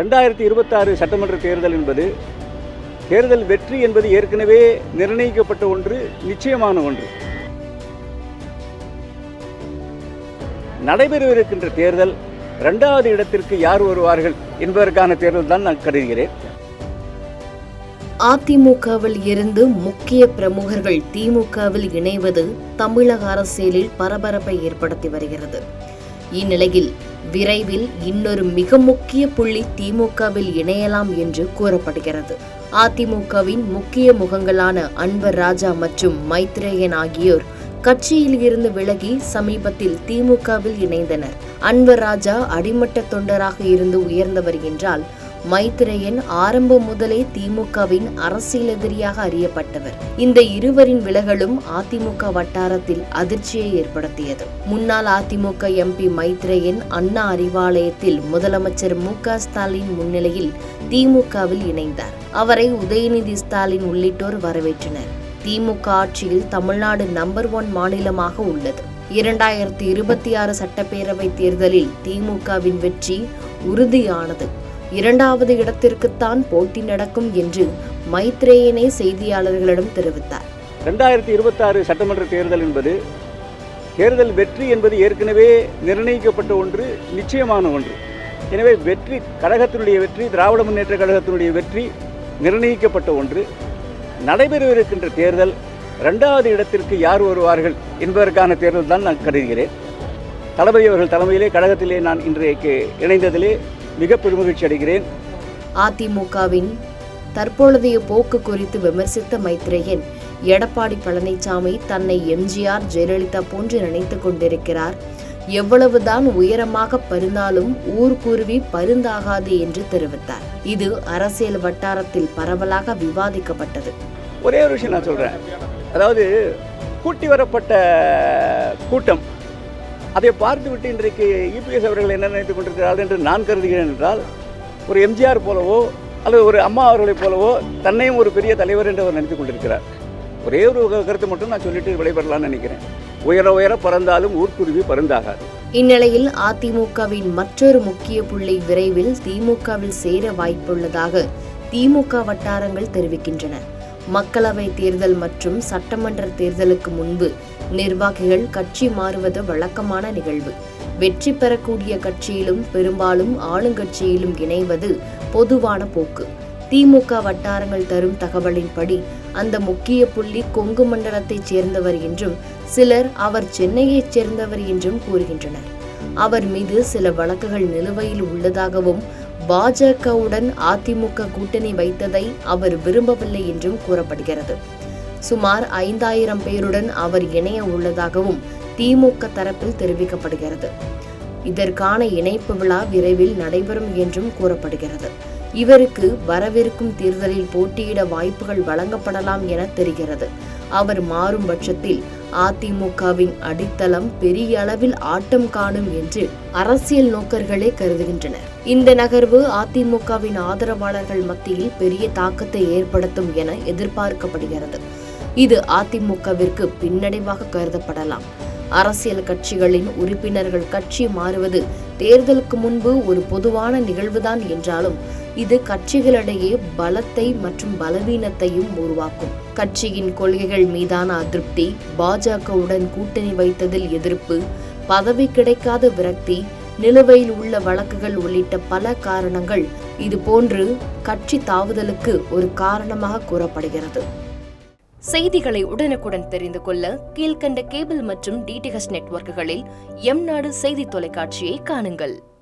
ரெண்டாயிரத்தி இருபத்தாறு சட்டமன்ற தேர்தல் என்பது தேர்தல் வெற்றி என்பது ஏற்கனவே நிர்ணயிக்கப்பட்ட ஒன்று நிச்சயமான ஒன்று. நடைபெறவிருக்கின்ற தேர்தல் இரண்டாவது இடத்திற்கு யார் வருவார்கள் என்பதற்கான தேர்தல் தான் நான் கருதுகிறேன். அதிமுகவில் இருந்து முக்கிய பிரமுகர்கள் திமுகவில் இணைவது தமிழக அரசியலில் பரபரப்பை ஏற்படுத்தி வருகிறது. இந்நிலையில் விரைவில் இன்னொரு மிக முக்கிய புள்ளி திமுகவில் இணையலாம் என்று கூறப்படுகிறது. அதிமுகவின் முக்கிய முகங்களான அன்வர் ராஜா மற்றும் மைத்ரேயன் ஆகியோர் கட்சியில் இருந்து விலகி சமீபத்தில் திமுகவில் இணைந்தனர். அன்வர் ராஜா அடிமட்ட தொண்டராக இருந்து உயர்ந்தவர் என்றால் மைத்ரேயன் ஆரம்பம் முதலே திமுகவின் அரசியல் எதிரியாக அறியப்பட்டவர். இந்த இருவரின் விலகலும் அதிமுக வட்டாரத்தில் அதிர்ச்சியை ஏற்படுத்தியது. முன்னாள் அதிமுக எம்பி மைத்ரேயன் அண்ணா அறிவாலயத்தில் முதலமைச்சர் மு க ஸ்டாலின் முன்னிலையில் திமுகவில் இணைந்தார். அவரை உதயநிதி ஸ்டாலின் உள்ளிட்டோர் வரவேற்றனர். திமுக ஆட்சியில் தமிழ்நாடு நம்பர் ஒன் மாநிலமாக உள்ளது. இரண்டாயிரத்தி இருபத்தி ஆறு சட்டப்பேரவை தேர்தலில் திமுகவின் வெற்றி உறுதியானது. இரண்டாவது இடத்திற்குத்தான் போட்டி நடக்கும் என்று மைத்ரேயனே செய்தியாளர்களிடம் தெரிவித்தார். ரெண்டாயிரத்தி இருபத்தாறு சட்டமன்ற தேர்தல் என்பது தேர்தல் வெற்றி என்பது ஏற்கனவே நிர்ணயிக்கப்பட்ட ஒன்று நிச்சயமான ஒன்று. எனவே வெற்றி கழகத்தினுடைய வெற்றி திராவிட முன்னேற்ற கழகத்தினுடைய வெற்றி நிர்ணயிக்கப்பட்ட ஒன்று. நடைபெறவிருக்கின்ற தேர்தல் ரெண்டாவது இடத்திற்கு யார் வருவார்கள் என்பதற்கான தேர்தல் தான் நான் கருதுகிறேன். தளபதி அவர்கள் தலைமையிலே கழகத்திலே நான் இன்றைக்கு இணைந்ததிலே மிக பெருமகிழ்ச்சி அடைகிறேன். அதிமுகவின் தற்பொழுதைய போக்கு குறித்து விமர்சித்த மைத்ரேயன் எடப்பாடி பழனிசாமி தன்னை எம்ஜிஆர் ஜெயலலிதா போன்று நினைத்துக் கொண்டிருக்கிறார். எவ்வளவுதான் உயரமாக பருந்தாலும் ஊர்க்குருவி பருந்தாகாது என்று தெரிவித்தார். இது அரசியல் வட்டாரத்தில் பரவலாக விவாதிக்கப்பட்டது. ஒரே ஒரு விஷயம் நான் சொல்கிறேன் அதாவது கூட்டி வரப்பட்ட கூட்டம் அதை பார்த்துவிட்டு இன்றைக்கு இபிஎஸ் அவர்கள் என்ன நினைத்துக் கொண்டிருக்கிறார்கள் என்று நான் கருதுகிறேன் என்றால் ஒரு எம்ஜிஆர் போலவோ அல்லது ஒரு அம்மா அவர்களைப் போலவோ தன்னையும் ஒரு பெரிய தலைவர் என்று அவர் நினைத்துக் கொண்டிருக்கிறார். ஒரே ஒரு கருத்தை மட்டும் நான் சொல்லிட்டு விடைபெறலாம்னு நினைக்கிறேன். உயர உயர பறந்தாலும் ஊர்க்குருவி பருந்தாகாது இந்நிலையில் அதிமுகவின் மற்றொரு முக்கிய புள்ளி விரைவில் திமுகவில் சேர வாய்ப்புள்ளதாக திமுக வட்டாரங்கள் தெரிவிக்கின்றன. மக்களவை தேர்தல் மற்றும் சட்டமன்ற தேர்தலுக்கு முன்பு நிர்வாகிகள் கட்சி மாறுவது வழக்கமான நிகழ்வு. வெற்றி பெறக்கூடிய கட்சியிலும் பெரும்பாலும் ஆளுங்கட்சியிலும் இணைவது பொதுவான போக்கு. திமுக வட்டாரங்கள் தரும் தகவலின்படி அந்த முக்கிய புள்ளி கொங்கு மண்டலத்தைச் சேர்ந்தவர் என்றும் சிலர் அவர் சென்னையைச் சேர்ந்தவர் என்றும் கூறுகின்றனர். அவர் மீது சில வழக்குகள் நிலுவையில் உள்ளதாகவும் பாஜகவுடன் அதிமுக கூட்டணி வைத்ததை அவர் விரும்பவில்லை என்றும் கூறப்படுகிறது. சுமார் ஐந்தாயிரம் பேருடன் அவர் இணைய உள்ளதாகவும் திமுக தரப்பில் தெரிவிக்கப்படுகிறது. இதற்கான இணைப்பு விழா விரைவில் நடைபெறும் என்றும் கூறப்படுகிறது. இவருக்கு வரவிருக்கும் தேர்தலில் போட்டியிட வாய்ப்புகள் வழங்கப்படலாம் என தெரிகிறது. அவர் மாறும் பட்சத்தில் அதிமுகவின் அடித்தளம் பெரிய அளவில் ஆட்டம் காணும் என்று அரசியல் நோக்கர்களே கருதுகின்றனர். இந்த நகர்வு அதிமுகவின் ஆதரவாளர்கள் மத்தியில் பெரிய தாக்கத்தை ஏற்படுத்தும் என எதிர்பார்க்கப்படுகிறது. இது அதிமுகவிற்கு பின்னடைவாக கருதப்படலாம். அரசியல் கட்சிகளின் உறுப்பினர்கள் கட்சி மாறுவது தேர்தலுக்கு முன்பு ஒரு பொதுவான நிகழ்வுதான் என்றாலும் இது கட்சிகளிடையே பலத்தை மற்றும் பலவீனத்தையும் உருவாக்கும். கட்சியின் கொள்கைகள் மீதான அதிருப்தி பாஜகவுடன் கூட்டணி வைத்ததில் எதிர்ப்பு பதவி கிடைக்காத விரக்தி நிலுவையில் உள்ள வழக்குகள் உள்ளிட்ட பல காரணங்கள் இது போன்று கட்சி தாவுதலுக்கு ஒரு காரணமாக கூறப்படுகிறது. செய்திகளை உடனுக்குடன் தெரிந்து கொள்ள கீழ்கண்ட கேபிள் மற்றும் டிடிஹெச் நெட்வொர்க்குகளில் எம் நாடு செய்தி தொலைக்காட்சியை காணுங்கள்.